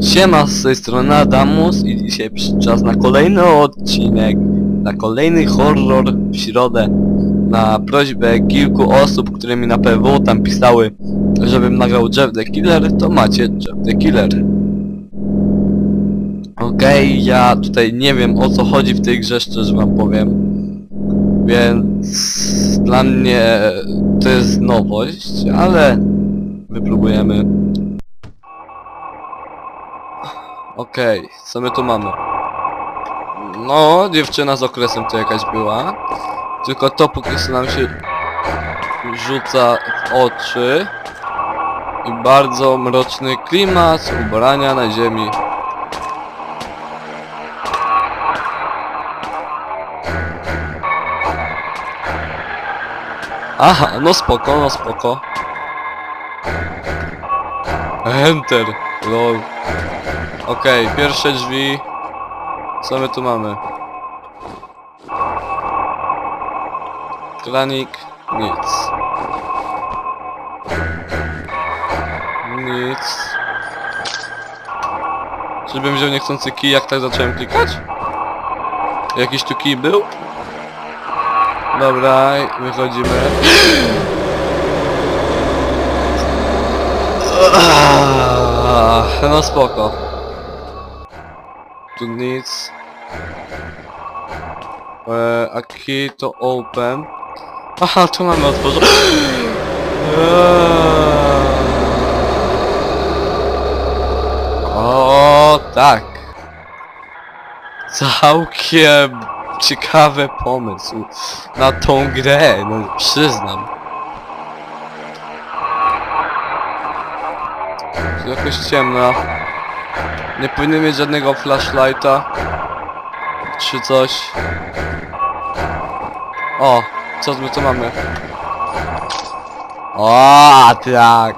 Siema, z tej strony Adamus i dzisiaj czas na kolejny odcinek, na kolejny horror w środę. Na prośbę kilku osób, które mi na PW tam pisały, żebym nagrał Jeff the Killer, to macie Jeff the Killer. Okej, ja tutaj nie wiem o co chodzi w tej grze, szczerze wam powiem. Więc dla mnie to jest nowość, ale wypróbujemy. Okej, co my tu mamy? No, dziewczyna z okresem to jakaś była. Tylko to póki co nam się rzuca w oczy. I bardzo mroczny klimat ubrania na ziemi. Aha, no spoko, no spoko. Enter, lol. Okej, pierwsze drzwi. Co my tu mamy? Kranik. Nic. Nic. Żebym wziął niechcący kij, jak tak zacząłem klikać? Jakiś tu kij był? Dobra, wychodzimy. No spoko. Tu nic. Eee, a key to open. Aha, tu mamy otworzone. O, tak. Całkiem ciekawy pomysł na tą grę, no przyznam. Jakoś ciemno. Nie powinien mieć żadnego flashlighta. Czy coś. O, co my tu mamy? O, tak.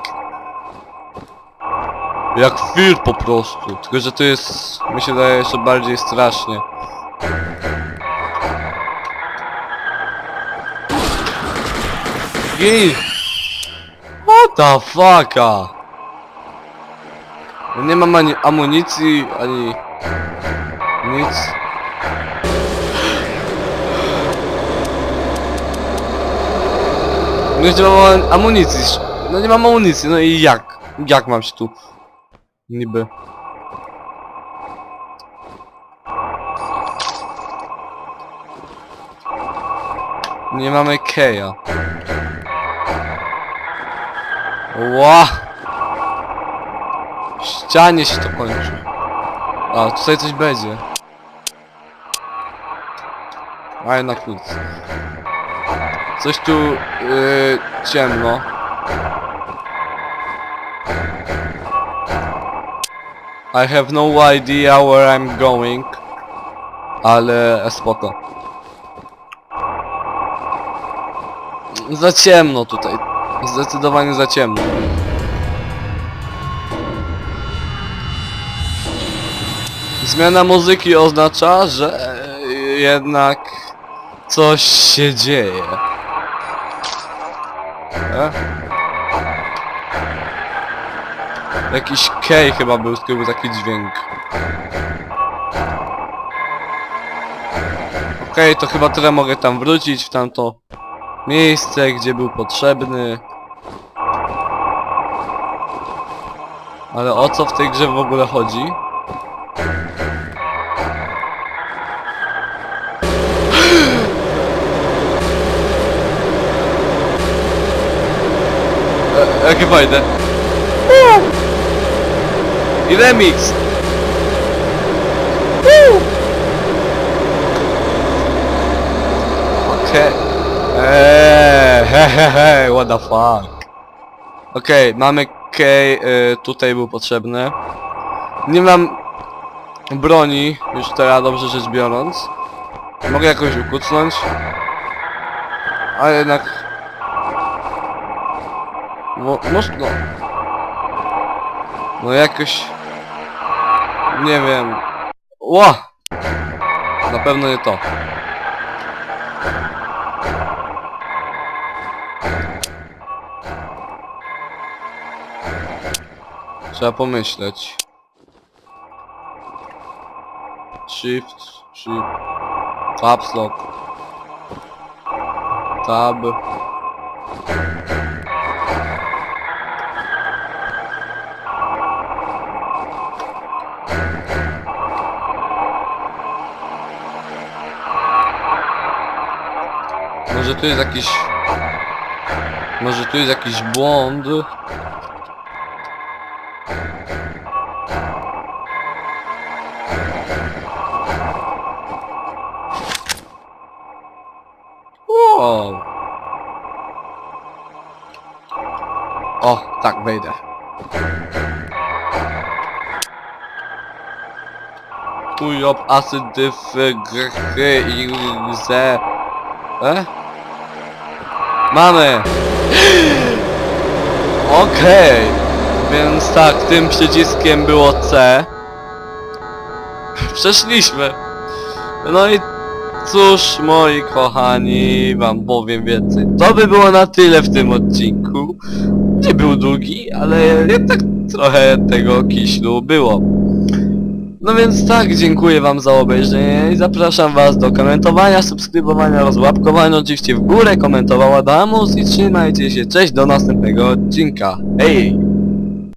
Jak film po prostu. Tylko, że to jest, mi się daje jeszcze bardziej strasznie. Gin! What the fucka? Nie mam ani amunicji, ani... Nic. No nie mam amunicji. No nie mam amunicji, no i jak? Jak mam się tu... Niby... Nie mamy keja. Ła! W ścianie się to kończy. A, tutaj coś będzie. A jednak nic. Coś tu yy, ciemno. I have no idea where I'm going. Ale spoko. Za ciemno tutaj. Zdecydowanie za ciemno. Zmiana muzyki oznacza, że jednak coś się dzieje. E? Jakiś kej chyba był, którego był taki dźwięk. Okej, to chyba tyle mogę tam wrócić w tamto miejsce, gdzie był potrzebny. Ale o co w tej grze w ogóle chodzi? Jakie fajne. I remix! Okej. Eee, he, he, what the fuck. Okej, mamy key, y, tutaj był potrzebny. Nie mam broni, już teraz dobrze rzecz biorąc. Mogę jakoś ukucnąć. A jednak... Mo, może, no... No jakoś... Nie wiem... Ła! Na pewno nie to. Trzeba pomyśleć. Shift, shift, caps lock, tab. Tu jest jakiś... Może tu jest jakiś błąd. Wow. O, tak, wejdę. Ujob, asy, dyfy, gry, i ze... E? Mamy! Okej! Więc tak, tym przyciskiem było C. Przeszliśmy. No i cóż, moi kochani, wam powiem więcej. To by było na tyle w tym odcinku. Nie był długi, ale jednak trochę tego kiślu było. No więc tak, dziękuję wam za obejrzenie i zapraszam was do komentowania, subskrybowania, rozłapkowania oczywiście w górę, komentowała Damus i trzymajcie się, cześć do następnego odcinka. Hej!